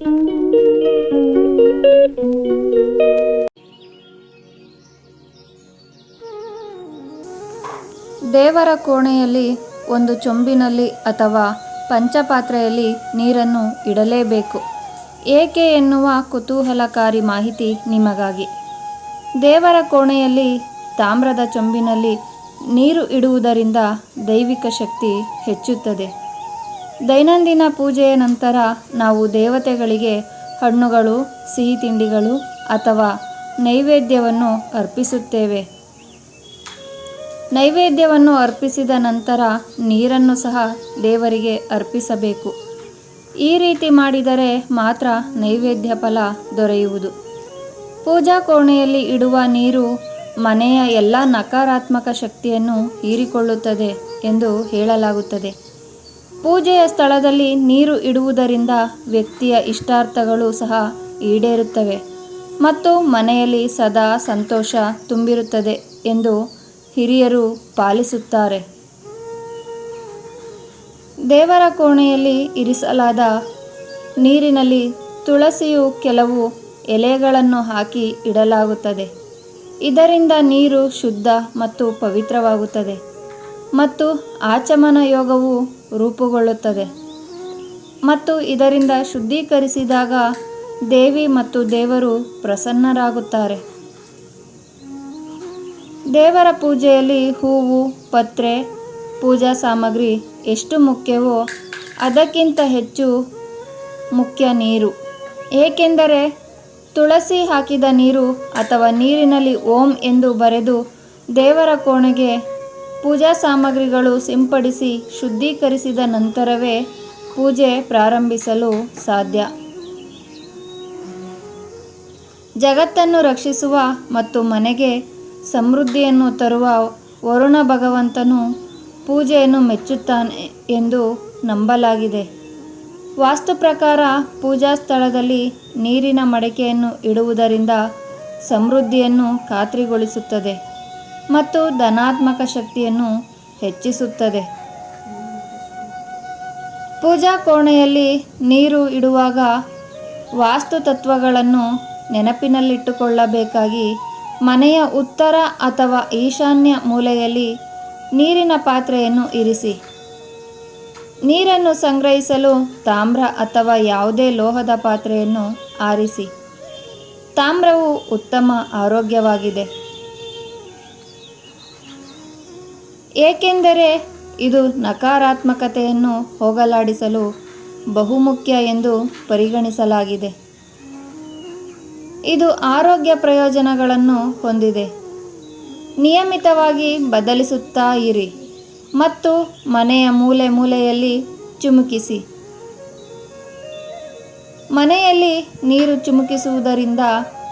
ದೇವರ ಕೋಣೆಯಲ್ಲಿ ಒಂದು ಚೊಂಬಿನಲ್ಲಿ ಅಥವಾ ಪಂಚಪಾತ್ರೆಯಲ್ಲಿ ನೀರನ್ನು ಇಡಲೇಬೇಕು. ಏಕೆ ಎನ್ನುವ ಕುತೂಹಲಕಾರಿ ಮಾಹಿತಿ ನಿಮಗಾಗಿ. ದೇವರ ಕೋಣೆಯಲ್ಲಿ ತಾಮ್ರದ ಚೊಂಬಿನಲ್ಲಿ ನೀರು ಇಡುವುದರಿಂದ ದೈವಿಕ ಶಕ್ತಿ ಹೆಚ್ಚುತ್ತದೆ. ದೈನಂದಿನ ಪೂಜೆಯ ನಂತರ ನಾವು ದೇವತೆಗಳಿಗೆ ಹಣ್ಣುಗಳು, ಸಿಹಿ ತಿಂಡಿಗಳು ಅಥವಾ ನೈವೇದ್ಯವನ್ನು ಅರ್ಪಿಸುತ್ತೇವೆ. ನೈವೇದ್ಯವನ್ನು ಅರ್ಪಿಸಿದ ನಂತರ ನೀರನ್ನು ಸಹ ದೇವರಿಗೆ ಅರ್ಪಿಸಬೇಕು. ಈ ರೀತಿ ಮಾಡಿದರೆ ಮಾತ್ರ ನೈವೇದ್ಯ ಫಲ ದೊರೆಯುವುದು. ಪೂಜಾ ಕೋಣೆಯಲ್ಲಿ ಇಡುವ ನೀರು ಮನೆಯ ಎಲ್ಲ ನಕಾರಾತ್ಮಕ ಶಕ್ತಿಯನ್ನು ಹೀರಿಕೊಳ್ಳುತ್ತದೆ ಎಂದು ಹೇಳಲಾಗುತ್ತದೆ. ಪೂಜೆಯ ಸ್ಥಳದಲ್ಲಿ ನೀರು ಇಡುವುದರಿಂದ ವ್ಯಕ್ತಿಯ ಇಷ್ಟಾರ್ಥಗಳು ಸಹ ಈಡೇರುತ್ತವೆ ಮತ್ತು ಮನೆಯಲ್ಲಿ ಸದಾ ಸಂತೋಷ ತುಂಬಿರುತ್ತದೆ ಎಂದು ಹಿರಿಯರು ಪಾಲಿಸುತ್ತಾರೆ. ದೇವರ ಕೋಣೆಯಲ್ಲಿ ಇರಿಸಲಾದ ನೀರಿನಲ್ಲಿ ತುಳಸಿಯು ಕೆಲವು ಎಲೆಗಳನ್ನು ಹಾಕಿ ಇಡಲಾಗುತ್ತದೆ. ಇದರಿಂದ ನೀರು ಶುದ್ಧ ಮತ್ತು ಪವಿತ್ರವಾಗುತ್ತದೆ. ಮತ್ತು ಆಚಮನ ಯೋಗವು ರೂಪುಗೊಳ್ಳುತ್ತದೆ. ಮತ್ತು ಇದರಿಂದ ಶುದ್ಧೀಕರಿಸಿದಾಗ ದೇವಿ ಮತ್ತು ದೇವರು ಪ್ರಸನ್ನರಾಗುತ್ತಾರೆ. ದೇವರ ಪೂಜೆಯಲ್ಲಿ ಹೂವು, ಪತ್ರೆ, ಪೂಜಾ ಸಾಮಗ್ರಿ ಎಷ್ಟು ಮುಖ್ಯವೋ ಅದಕ್ಕಿಂತ ಹೆಚ್ಚು ಮುಖ್ಯ ನೀರು. ಏಕೆಂದರೆ ತುಳಸಿ ಹಾಕಿದ ನೀರು ಅಥವಾ ನೀರಿನಲ್ಲಿ ಓಂ ಎಂದು ಬರೆದು ದೇವರ ಕೋಣೆಗೆ ಪೂಜಾ ಸಾಮಗ್ರಿಗಳು ಸಿಂಪಡಿಸಿ ಶುದ್ಧೀಕರಿಸಿದ ನಂತರವೇ ಪೂಜೆ ಪ್ರಾರಂಭಿಸಲು ಸಾಧ್ಯ. ಜಗತ್ತನ್ನು ರಕ್ಷಿಸುವ ಮತ್ತು ಮನೆಗೆ ಸಮೃದ್ಧಿಯನ್ನು ತರುವ ವರುಣ ಭಗವಂತನು ಪೂಜೆಯನ್ನು ಮೆಚ್ಚುತ್ತಾನೆ ಎಂದು ನಂಬಲಾಗಿದೆ. ವಾಸ್ತು ಪ್ರಕಾರ ಪೂಜಾ ಸ್ಥಳದಲ್ಲಿ ನೀರಿನ ಮಡಕೆಯನ್ನು ಇಡುವುದರಿಂದ ಸಮೃದ್ಧಿಯನ್ನು ಖಾತ್ರಿಗೊಳಿಸುತ್ತದೆ. ಮತ್ತು ಧನಾತ್ಮಕ ಶಕ್ತಿಯನ್ನು ಹೆಚ್ಚಿಸುತ್ತದೆ. ಪೂಜಾ ಕೋಣೆಯಲ್ಲಿ ನೀರು ಇಡುವಾಗ ವಾಸ್ತು ತತ್ವಗಳನ್ನು ನೆನಪಿನಲ್ಲಿಟ್ಟುಕೊಳ್ಳಬೇಕಾಗಿ ಮನೆಯ ಉತ್ತರ ಅಥವಾ ಈಶಾನ್ಯ ಮೂಲೆಯಲ್ಲಿ ನೀರಿನ ಪಾತ್ರೆಯನ್ನು ಇರಿಸಿ. ನೀರನ್ನು ಸಂಗ್ರಹಿಸಲು ತಾಮ್ರ ಅಥವಾ ಯಾವುದೇ ಲೋಹದ ಪಾತ್ರೆಯನ್ನು ಆರಿಸಿ. ತಾಮ್ರವು ಉತ್ತಮ ಆರೋಗ್ಯವಾಗಿದೆ. ಏಕೆಂದರೆ ಇದು ನಕಾರಾತ್ಮಕತೆಯನ್ನು ಹೋಗಲಾಡಿಸಲು ಬಹುಮುಖ್ಯ ಎಂದು ಪರಿಗಣಿಸಲಾಗಿದೆ. ಇದು ಆರೋಗ್ಯ ಪ್ರಯೋಜನಗಳನ್ನು ಹೊಂದಿದೆ. ನಿಯಮಿತವಾಗಿ ಬದಲಿಸುತ್ತಾ ಇರಿ ಮತ್ತು ಮನೆಯ ಮೂಲೆ ಮೂಲೆಯಲ್ಲಿ ಚುಮುಕಿಸಿ. ಮನೆಯಲ್ಲಿ ನೀರು ಚುಮುಕಿಸುವುದರಿಂದ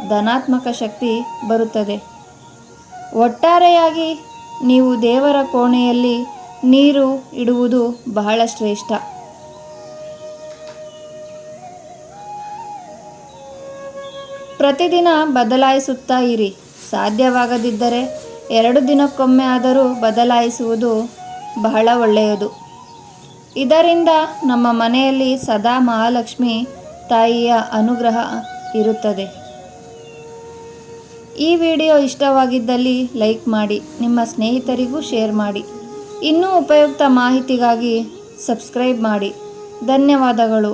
ಧನಾತ್ಮಕ ಶಕ್ತಿ ಬರುತ್ತದೆ. ಒಟ್ಟಾರೆಯಾಗಿ ನೀವು ದೇವರ ಕೋಣೆಯಲ್ಲಿ ನೀರು ಇಡುವುದು ಬಹಳ ಶ್ರೇಷ್ಠ. ಪ್ರತಿದಿನ ಬದಲಾಯಿಸುತ್ತಾ ಇರಿ. ಸಾಧ್ಯವಾಗದಿದ್ದರೆ ಎರಡು ದಿನಕ್ಕೊಮ್ಮೆ ಆದರೂ ಬದಲಾಯಿಸುವುದು ಬಹಳ ಒಳ್ಳೆಯದು. ಇದರಿಂದ ನಮ್ಮ ಮನೆಯಲ್ಲಿ ಸದಾ ಮಹಾಲಕ್ಷ್ಮಿ ತಾಯಿಯ ಅನುಗ್ರಹ ಇರುತ್ತದೆ. ಈ ವಿಡಿಯೋ ಇಷ್ಟವಾಗಿದ್ದಲ್ಲಿ ಲೈಕ್ ಮಾಡಿ, ನಿಮ್ಮ ಸ್ನೇಹಿತರಿಗೂ ಶೇರ್ ಮಾಡಿ. ಇನ್ನೂ ಉಪಯುಕ್ತ ಮಾಹಿತಿಗಾಗಿ ಸಬ್ಸ್ಕ್ರೈಬ್ ಮಾಡಿ. ಧನ್ಯವಾದಗಳು.